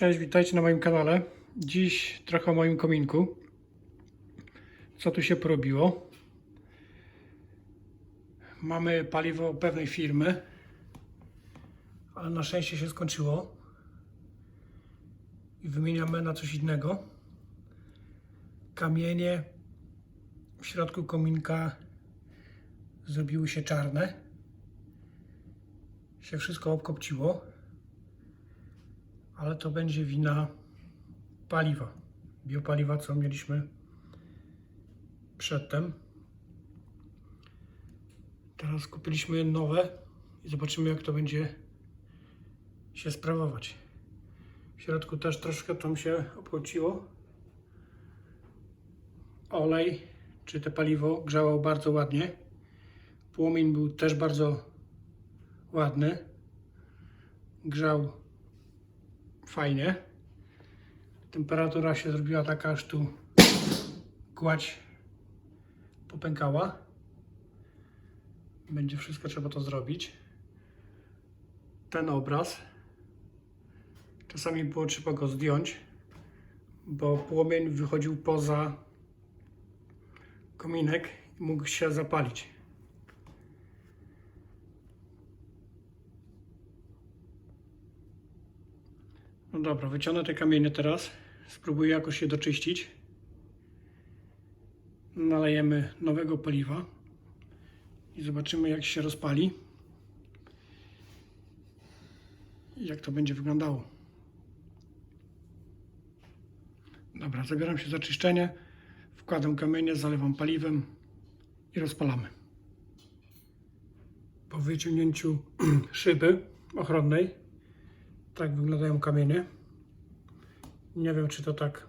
Cześć, witajcie na moim kanale. Dziś trochę o moim kominku. Co tu się porobiło? Mamy paliwo pewnej firmy, ale na szczęście się skończyło. I wymieniamy na coś innego. Kamienie w środku kominka zrobiły się czarne. Się wszystko obkopciło ale to będzie wina paliwa, biopaliwa, co mieliśmy przedtem. Teraz kupiliśmy nowe i zobaczymy, jak to będzie się sprawować. W środku też troszkę tam się obkłóciło. Olej, czy to paliwo grzało bardzo ładnie. Płomień był też bardzo ładny. Grzał fajnie. Temperatura się zrobiła taka, aż tu gładź popękała. Będzie wszystko trzeba to zrobić. Ten obraz. Czasami było trzeba go zdjąć, bo płomień wychodził poza kominek i mógł się zapalić. No dobra, wyciągnę te kamienie teraz. Spróbuję jakoś je doczyścić. Nalejemy nowego paliwa i zobaczymy jak się rozpali. I jak to będzie wyglądało. Dobra, zabieram się za czyszczenie. Wkładam kamienie, zalewam paliwem i rozpalamy. Po wyciągnięciu szyby ochronnej tak wyglądają kamienie. Nie wiem, czy to tak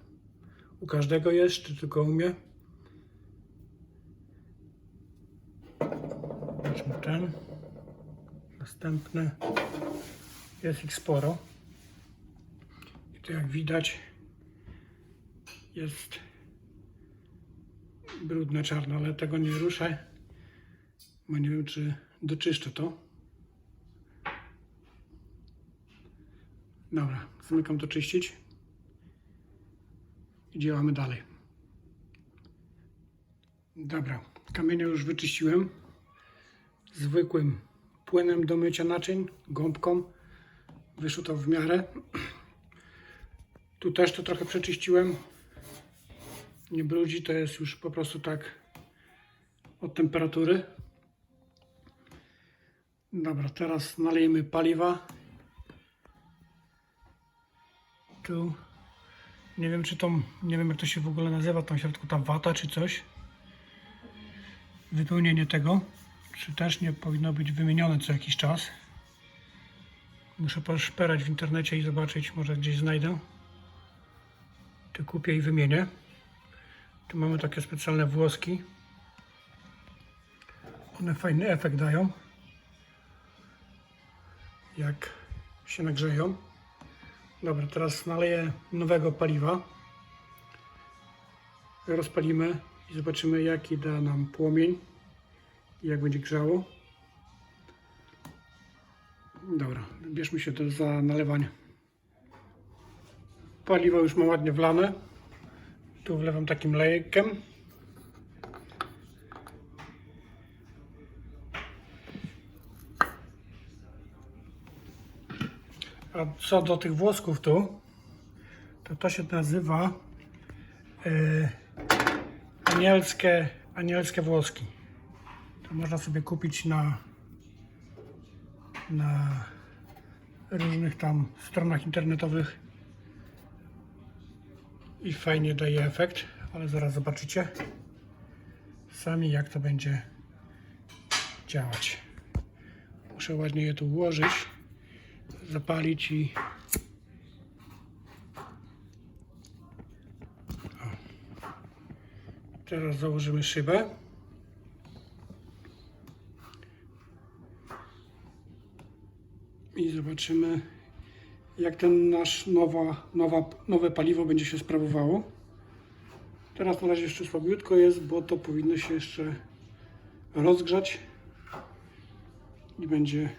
u każdego jest, czy tylko u mnie. Weźmy ten. Następny. Jest ich sporo. I tu jak widać jest brudne, czarne, ale tego nie ruszę, bo nie wiem, czy doczyszczę to. Dobra, zamykam to czyścić i działamy dalej. Dobra, kamienie już wyczyściłem zwykłym płynem do mycia naczyń, gąbką. Wyszło to w miarę. Tu też to trochę przeczyściłem. Nie brudzi, to jest już po prostu tak od temperatury. Dobra, teraz nalejemy paliwa tu nie wiem czy to, nie wiem jak to się w ogóle nazywa tam w środku ta wata czy coś. Wypełnienie tego czy też nie powinno być wymienione co jakiś czas. Muszę poszperać w internecie i zobaczyć może gdzieś znajdę. Tu kupię i wymienię. Tu mamy takie specjalne włoski. One fajny efekt dają. Jak się nagrzeją Dobra, teraz naleję nowego paliwa. Rozpalimy i zobaczymy jaki da nam płomień i jak będzie grzało. Dobra, bierzmy się do, za nalewanie. Paliwo już mam ładnie wlane. Tu wlewam takim lejkiem. A co do tych włosków tu, to to się nazywa e, anielskie, anielskie włoski. To można sobie kupić na, na różnych tam stronach internetowych i fajnie daje efekt, ale zaraz zobaczycie sami jak to będzie działać. Muszę ładnie je tu ułożyć zapalić i o. teraz założymy szybę i zobaczymy jak ten nasz nowa, nowa, nowe paliwo będzie się sprawowało teraz na razie jeszcze słabiutko jest, bo to powinno się jeszcze rozgrzać i będzie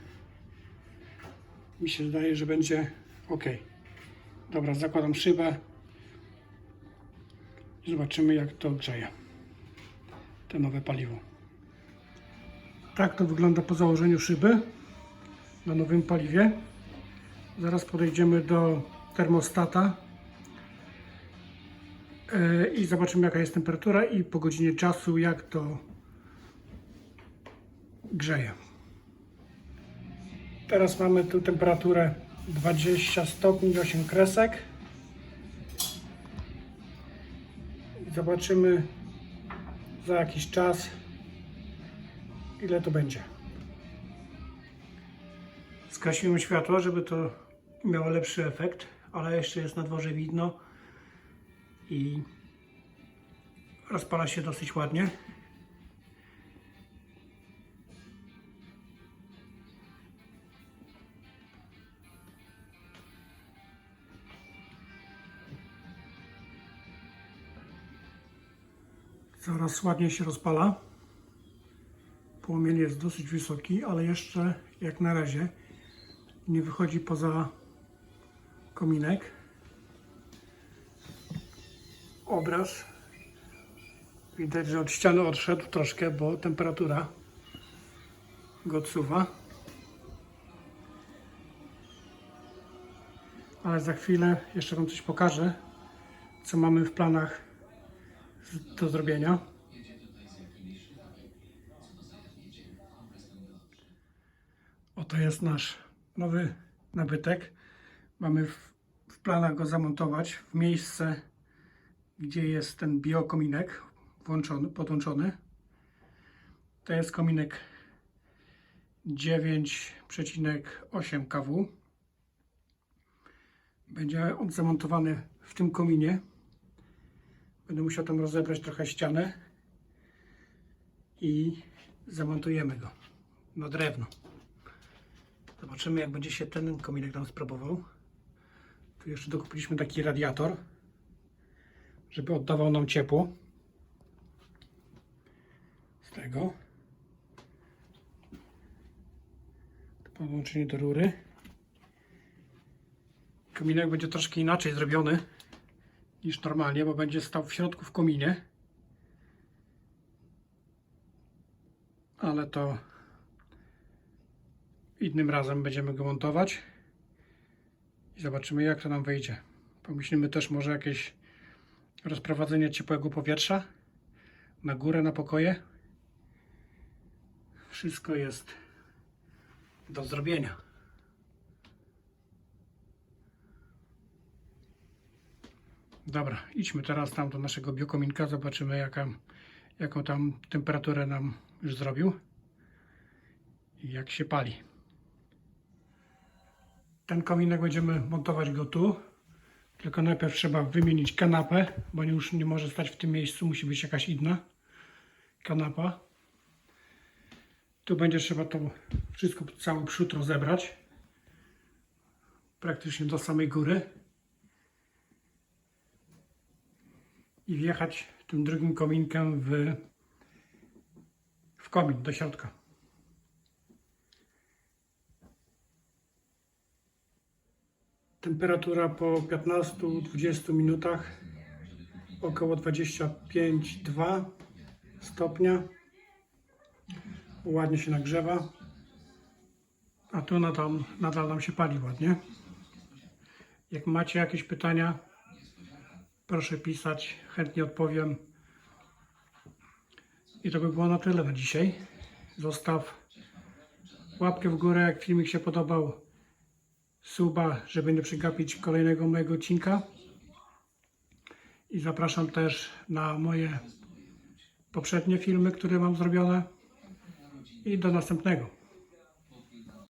mi się zdaje, że będzie ok. Dobra, zakładam szybę i zobaczymy jak to grzeje. Te nowe paliwo. Tak to wygląda po założeniu szyby na nowym paliwie. Zaraz podejdziemy do termostata e, i zobaczymy jaka jest temperatura i po godzinie czasu jak to grzeje. Teraz mamy tu temperaturę 20 stopni 8 kresek. Zobaczymy za jakiś czas ile to będzie. Skasiłem światło, żeby to miało lepszy efekt, ale jeszcze jest na dworze widno i rozpala się dosyć ładnie. Coraz ładnie się rozpala. Płomień jest dosyć wysoki, ale jeszcze jak na razie nie wychodzi poza kominek. Obraz widać, że od ściany odszedł troszkę, bo temperatura go odsuwa. Ale za chwilę jeszcze Wam coś pokażę, co mamy w planach do zrobienia. Oto jest nasz nowy nabytek. Mamy w, w planach go zamontować w miejsce, gdzie jest ten biokominek włączony, podłączony. To jest kominek 9,8 kW. Będzie on zamontowany w tym kominie. Będę musiał tam rozebrać trochę ścianę i zamontujemy go na drewno. Zobaczymy jak będzie się ten kominek nam spróbował. Tu jeszcze dokupiliśmy taki radiator, żeby oddawał nam ciepło. Z tego. To podłączenie do rury. Kominek będzie troszkę inaczej zrobiony niż normalnie, bo będzie stał w środku w kominie. Ale to innym razem będziemy go montować i zobaczymy jak to nam wyjdzie. Pomyślimy też może jakieś rozprowadzenie ciepłego powietrza na górę, na pokoje. Wszystko jest do zrobienia. Dobra, idźmy teraz tam do naszego biokominka, zobaczymy jaka, jaką tam temperaturę nam już zrobił i jak się pali. Ten kominek będziemy montować go tu, tylko najpierw trzeba wymienić kanapę, bo już nie może stać w tym miejscu, musi być jakaś inna kanapa. Tu będzie trzeba to wszystko, cały przód rozebrać, praktycznie do samej góry. I wjechać tym drugim kominkiem w, w komin do środka. Temperatura po 15-20 minutach około 25-2 stopnia. Ładnie się nagrzewa. A tu nadal, nadal nam się pali ładnie. Jak macie jakieś pytania, proszę pisać, chętnie odpowiem. I to by było na tyle na dzisiaj. Zostaw łapkę w górę, jak filmik się podobał. Suba, żeby nie przegapić kolejnego mojego odcinka. I zapraszam też na moje poprzednie filmy, które mam zrobione. I do następnego.